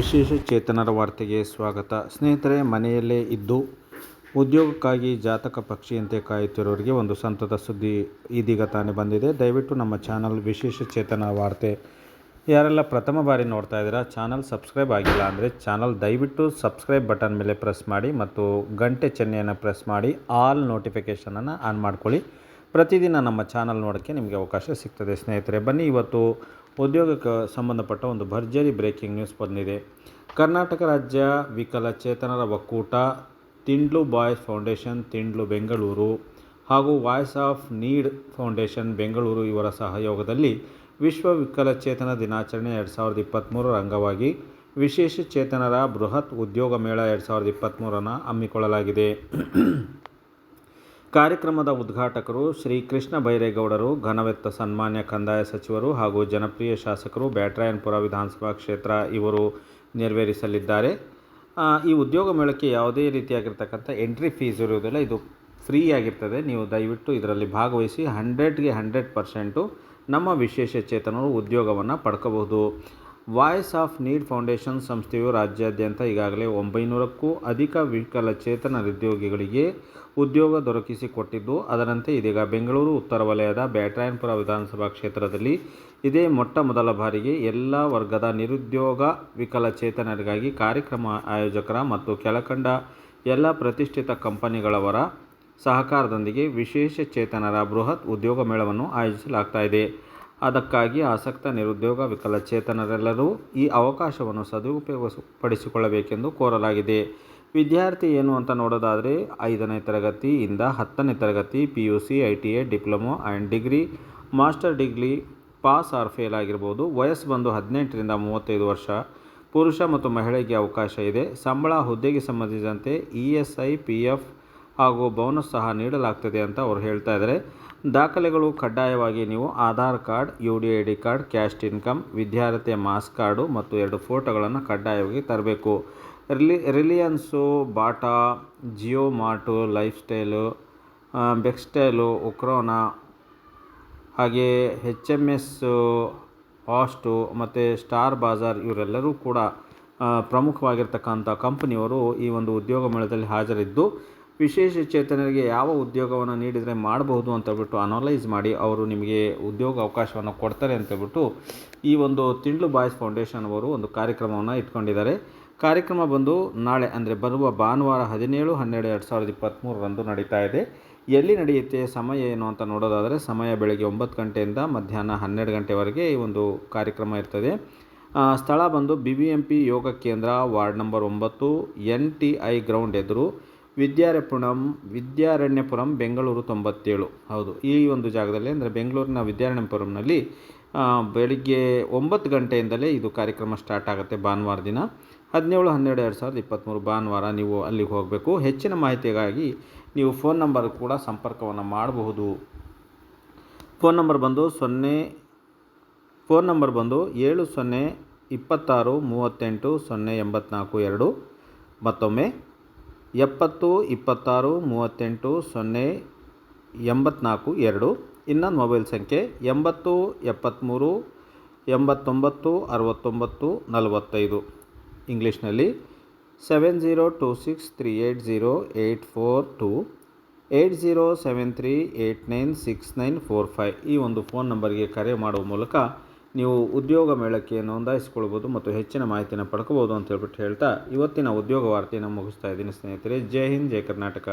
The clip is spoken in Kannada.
ವಿಶೇಷ ಚೇತನರ ವಾರ್ತೆಗೆ ಸ್ವಾಗತ. ಸ್ನೇಹಿತರೆ, ಮನೆಯಲ್ಲೇ ಇದ್ದು ಉದ್ಯೋಗಕ್ಕಾಗಿ ಜಾತಕ ಪಕ್ಷಿಯಂತೆ ಕಾಯುತ್ತಿರೋರಿಗೆ ಒಂದು ಸಂತದ ಸುದ್ದಿ ಇದೀಗ ತಾನೇ ಬಂದಿದೆ. ದಯವಿಟ್ಟು ನಮ್ಮ ಚಾನಲ್ ವಿಶೇಷ ಚೇತನ ವಾರ್ತೆ. ಯಾರೆಲ್ಲ ಪ್ರಥಮ ಬಾರಿ ನೋಡ್ತಾ ಇದ್ದೀರಾ, ಚಾನಲ್ ಸಬ್ಸ್ಕ್ರೈಬ್ ಆಗಿಲ್ಲ ಅಂದರೆ ಚಾನಲ್ ದಯವಿಟ್ಟು ಸಬ್ಸ್ಕ್ರೈಬ್ ಬಟನ್ ಮೇಲೆ ಪ್ರೆಸ್ ಮಾಡಿ ಮತ್ತು ಗಂಟೆ ಚೆನ್ನೆಯನ್ನು ಪ್ರೆಸ್ ಮಾಡಿ, ಆಲ್ ನೋಟಿಫಿಕೇಷನನ್ನು ಆನ್ ಮಾಡ್ಕೊಳ್ಳಿ. ಪ್ರತಿದಿನ ನಮ್ಮ ಚಾನಲ್ ನೋಡೋಕ್ಕೆ ನಿಮಗೆ ಅವಕಾಶ ಸಿಗ್ತದೆ ಸ್ನೇಹಿತರೆ. ಬನ್ನಿ, ಇವತ್ತು ಉದ್ಯೋಗಕ್ಕೆ ಸಂಬಂಧಪಟ್ಟ ಒಂದು ಭರ್ಜರಿ ಬ್ರೇಕಿಂಗ್ ನ್ಯೂಸ್ ಬಂದಿದೆ. ಕರ್ನಾಟಕ ರಾಜ್ಯ ವಿಕಲಚೇತನರ ಒಕ್ಕೂಟ, ತಿಂಡ್ಲು ಬಾಯ್ಸ್ ಫೌಂಡೇಶನ್, ತಿಂಡ್ಲು ಬೆಂಗಳೂರು ಹಾಗೂ voice of need foundation Bengaluru ಇವರ ಸಹಯೋಗದಲ್ಲಿ ವಿಶ್ವ ವಿಕಲಚೇತನ ದಿನಾಚರಣೆ ಎರಡು ಸಾವಿರದ ಇಪ್ಪತ್ತ್ಮೂರರ ಅಂಗವಾಗಿ ವಿಶೇಷ ಚೇತನರ ಬೃಹತ್ ಉದ್ಯೋಗ ಮೇಳ ಎರಡು ಸಾವಿರದ ಇಪ್ಪತ್ತ್ಮೂರನ್ನು ಹಮ್ಮಿಕೊಳ್ಳಲಾಗಿದೆ. ಕಾರ್ಯಕ್ರಮದ ಉದ್ಘಾಟಕರು ಶ್ರೀ ಕೃಷ್ಣ ಬೈರೇಗೌಡರು ಘನವೆತ್ತ ಸನ್ಮಾನ್ಯ ಕಂದಾಯ ಸಚಿವರು ಹಾಗೂ ಜನಪ್ರಿಯ ಶಾಸಕರು ಬ್ಯಾಟ್ರಾಯನ್ಪುರ ವಿಧಾನಸಭಾ ಕ್ಷೇತ್ರ ಇವರು ನೆರವೇರಿಸಲಿದ್ದಾರೆ. ಈ ಉದ್ಯೋಗ ಮೇಳಕ್ಕೆ ಯಾವುದೇ ರೀತಿಯಾಗಿರ್ತಕ್ಕಂಥ ಎಂಟ್ರಿ ಫೀಸ್ ಇರುವುದಿಲ್ಲ. ಇದು ಫ್ರೀ ಆಗಿರ್ತದೆ. ನೀವು ದಯವಿಟ್ಟು ಇದರಲ್ಲಿ ಭಾಗವಹಿಸಿ ಹಂಡ್ರೆಡ್ಗೆ ಹಂಡ್ರೆಡ್ ಪರ್ಸೆಂಟು ನಮ್ಮ ವಿಶೇಷ ಚೇತನರು ಉದ್ಯೋಗವನ್ನು ಪಡ್ಕೋಬಹುದು. ವಾಯ್ಸ್ ಆಫ್ ನೀಡ್ ಫೌಂಡೇಶನ್ ಸಂಸ್ಥೆಯು ರಾಜ್ಯಾದ್ಯಂತ ಈಗಾಗಲೇ ಒಂಬೈನೂರಕ್ಕೂ ಅಧಿಕ ವಿಕಲಚೇತನ ಉದ್ಯೋಗಿಗಳಿಗೆ ಉದ್ಯೋಗ ದೊರಕಿಸಿಕೊಟ್ಟಿದ್ದು, ಅದರಂತೆ ಇದೀಗ ಬೆಂಗಳೂರು ಉತ್ತರ ವಲಯದ ಬ್ಯಾಟ್ರಾಯನ್ಪುರ ವಿಧಾನಸಭಾ ಕ್ಷೇತ್ರದಲ್ಲಿ ಇದೇ ಮೊಟ್ಟ ಮೊದಲ ಬಾರಿಗೆ ಎಲ್ಲ ವರ್ಗದ ನಿರುದ್ಯೋಗ ವಿಕಲಚೇತನರಿಗಾಗಿ ಕಾರ್ಯಕ್ರಮ ಆಯೋಜಕರ ಮತ್ತು ಕೆಳಕಂಡ ಎಲ್ಲ ಪ್ರತಿಷ್ಠಿತ ಕಂಪನಿಗಳವರ ಸಹಕಾರದೊಂದಿಗೆ ವಿಶೇಷ ಚೇತನರ ಬೃಹತ್ ಉದ್ಯೋಗ ಮೇಳವನ್ನು ಆಯೋಜಿಸಲಾಗ್ತಾ ಇದೆ. ಅದಕ್ಕಾಗಿ ಆಸಕ್ತ ನಿರುದ್ಯೋಗ ವಿಕಲಚೇತನರೆಲ್ಲರೂ ಈ ಅವಕಾಶವನ್ನು ಸದುಪಯೋಗಪಡಿಸಿಕೊಳ್ಳಬೇಕೆಂದು ಕೋರಲಾಗಿದೆ. ವಿದ್ಯಾರ್ಥಿ ಏನು ಅಂತ ನೋಡೋದಾದರೆ, ಐದನೇ ತರಗತಿಯಿಂದ ಹತ್ತನೇ ತರಗತಿ P U C I T A diploma and degree, master degree pass or fail ಆಗಿರ್ಬೋದು. ವಯಸ್ಸು ಬಂದು ಹದಿನೆಂಟರಿಂದ ಮೂವತ್ತೈದು ವರ್ಷ. ಪುರುಷ ಮತ್ತು ಮಹಿಳೆಗೆ ಅವಕಾಶ ಇದೆ. ಸಂಬಳ, ಹುದ್ದೆಗೆ ಸಂಬಂಧಿಸಿದಂತೆ E S I, P F ಹಾಗೂ ಬೋನಸ್ ಸಹ ನೀಡಲಾಗ್ತದೆ ಅಂತ ಅವ್ರು ಹೇಳ್ತಾ ಇದ್ದಾರೆ. ದಾಖಲೆಗಳು ಕಡ್ಡಾಯವಾಗಿ ನೀವು Aadhaar card, U D I D card, caste income ವಿದ್ಯಾರ್ಥಿಯ ಮಾಸ್ ಕಾರ್ಡು ಮತ್ತು ಎರಡು ಫೋಟೋಗಳನ್ನು ಕಡ್ಡಾಯವಾಗಿ ತರಬೇಕು. Really, Reliance, Bata, Jio mart lifestyle ಬೆಕ್ಸ್ಟೈಲು, ಉಕ್ರೋನಾ ಹಾಗೆಯೇ ಹೆಚ್ ಎಂ ಎಸ್ ಆಸ್ಟು ಮತ್ತು ಸ್ಟಾರ್ ಬಾಜಾರ್ ಇವರೆಲ್ಲರೂ ಕೂಡ ಪ್ರಮುಖವಾಗಿರ್ತಕ್ಕಂಥ ಕಂಪನಿಯವರು ಈ ಒಂದು ಉದ್ಯೋಗ ಮೇಳದಲ್ಲಿ ಹಾಜರಿದ್ದು ವಿಶೇಷ ಚೇತನರಿಗೆ ಯಾವ ಉದ್ಯೋಗವನ್ನು ನೀಡಿದರೆ ಮಾಡಬಹುದು ಅಂತ ಅನಲೈಸ್ ಮಾಡಿ ಅವರು ನಿಮಗೆ ಉದ್ಯೋಗ ಅವಕಾಶವನ್ನು ಕೊಡ್ತಾರೆ ಅಂತ ಹೇಳ್ಬಿಟ್ಟು ಈ ಒಂದು ತಿಂಡ್ಲು ಬಾಯ್ಸ್ ಫೌಂಡೇಶನ್ ಅವರು ಒಂದು ಕಾರ್ಯಕ್ರಮವನ್ನು ಇಟ್ಕೊಂಡಿದ್ದಾರೆ. ಕಾರ್ಯಕ್ರಮ ಬಂದು ನಾಳೆ ಅಂದರೆ ಬರುವ ಭಾನುವಾರ ಹದಿನೇಳು, ಹನ್ನೆರಡು, ಎರಡು ಸಾವಿರದ ಇಪ್ಪತ್ತ್ಮೂರರಂದು ನಡೀತಾ ಇದೆ. ಎಲ್ಲಿ ನಡೆಯುತ್ತೆ, ಸಮಯ ಏನು ಅಂತ ನೋಡೋದಾದರೆ ಸಮಯ ಬೆಳಗ್ಗೆ ಒಂಬತ್ತು ಗಂಟೆಯಿಂದ ಮಧ್ಯಾಹ್ನ ಹನ್ನೆರಡು ಗಂಟೆವರೆಗೆ ಈ ಒಂದು ಕಾರ್ಯಕ್ರಮ ಇರ್ತದೆ. ಸ್ಥಳ ಬಂದು ಬಿ ಬಿ ಎಂ ಪಿ ಯೋಗ ಕೇಂದ್ರ ವಾರ್ಡ್ ನಂಬರ್ ಒಂಬತ್ತು, ಎನ್ ಟಿ ಐ ಗ್ರೌಂಡ್ ಎದುರು ವಿದ್ಯಾರಣ್ಯಪುರಂ ವಿದ್ಯಾರಣ್ಯಪುರಂ, ಬೆಂಗಳೂರು ತೊಂಬತ್ತೇಳು. ಹೌದು, ಈ ಒಂದು ಜಾಗದಲ್ಲಿ ಅಂದರೆ ಬೆಂಗಳೂರಿನ ವಿದ್ಯಾರಣ್ಯಪುರಂನಲ್ಲಿ ಬೆಳಿಗ್ಗೆ ಒಂಬತ್ತು ಗಂಟೆಯಿಂದಲೇ ಇದು ಕಾರ್ಯಕ್ರಮ ಸ್ಟಾರ್ಟ್ ಆಗುತ್ತೆ ಭಾನುವಾರ ದಿನ. ಹದಿನೇಳು, ಹನ್ನೆರಡು, ಎರಡು ಸಾವಿರದ ಇಪ್ಪತ್ತ್ಮೂರು ಭಾನುವಾರ ನೀವು ಅಲ್ಲಿಗೆ ಹೋಗಬೇಕು. ಹೆಚ್ಚಿನ ಮಾಹಿತಿಗಾಗಿ ನೀವು ಫೋನ್ ನಂಬರ್ ಕೂಡ ಸಂಪರ್ಕವನ್ನು ಮಾಡಬಹುದು. ಫೋನ್ ನಂಬರ್ ಬಂದು ಸೊನ್ನೆ, ಫೋನ್ ನಂಬರ್ ಬಂದು ಏಳು ಸೊನ್ನೆ ಇಪ್ಪತ್ತಾರು ಮೂವತ್ತೆಂಟು ಸೊನ್ನೆ ಎಂಬತ್ನಾಲ್ಕು ಎರಡು. ಮತ್ತೊಮ್ಮೆ ಎಪ್ಪತ್ತು, ಇಪ್ಪತ್ತಾರು, ಮೂವತ್ತೆಂಟು, ಸೊನ್ನೆ, ಎಂಬತ್ನಾಲ್ಕು, ಎರಡು. ಇನ್ನೊಂದು ಮೊಬೈಲ್ ಸಂಖ್ಯೆ ಎಂಬತ್ತು ಎಪ್ಪತ್ತ್ಮೂರು ಎಂಬತ್ತೊಂಬತ್ತು, ಅರವತ್ತೊಂಬತ್ತು, ನಲವತ್ತೈದು. ಇಂಗ್ಲೀಷ್ನಲ್ಲಿ seven zero two six three eight zero eight four two eight zero seven three eight nine six nine four five ಈ ಒಂದು ಫೋನ್ ನಂಬರ್ಗೆ ಕರೆ ಮಾಡುವ ಮೂಲಕ ನೀವು ಉದ್ಯೋಗ ಮೇಳಕ್ಕೆ ನೋಂದಾಯಿಸಿಕೊಳ್ಬೋದು ಮತ್ತು ಹೆಚ್ಚಿನ ಮಾಹಿತಿಯನ್ನು ಪಡ್ಕೋಬೋದು ಅಂತ ಹೇಳ್ಬಿಟ್ಟು ಹೇಳ್ತಾ ಇವತ್ತಿನ ಉದ್ಯೋಗ ವಾರ್ತೆಯನ್ನು ಮುಗಿಸ್ತಾ ಇದ್ದೀನಿ ಸ್ನೇಹಿತರೆ. ಜೈ ಹಿಂದ್, ಜೈ ಕರ್ನಾಟಕ.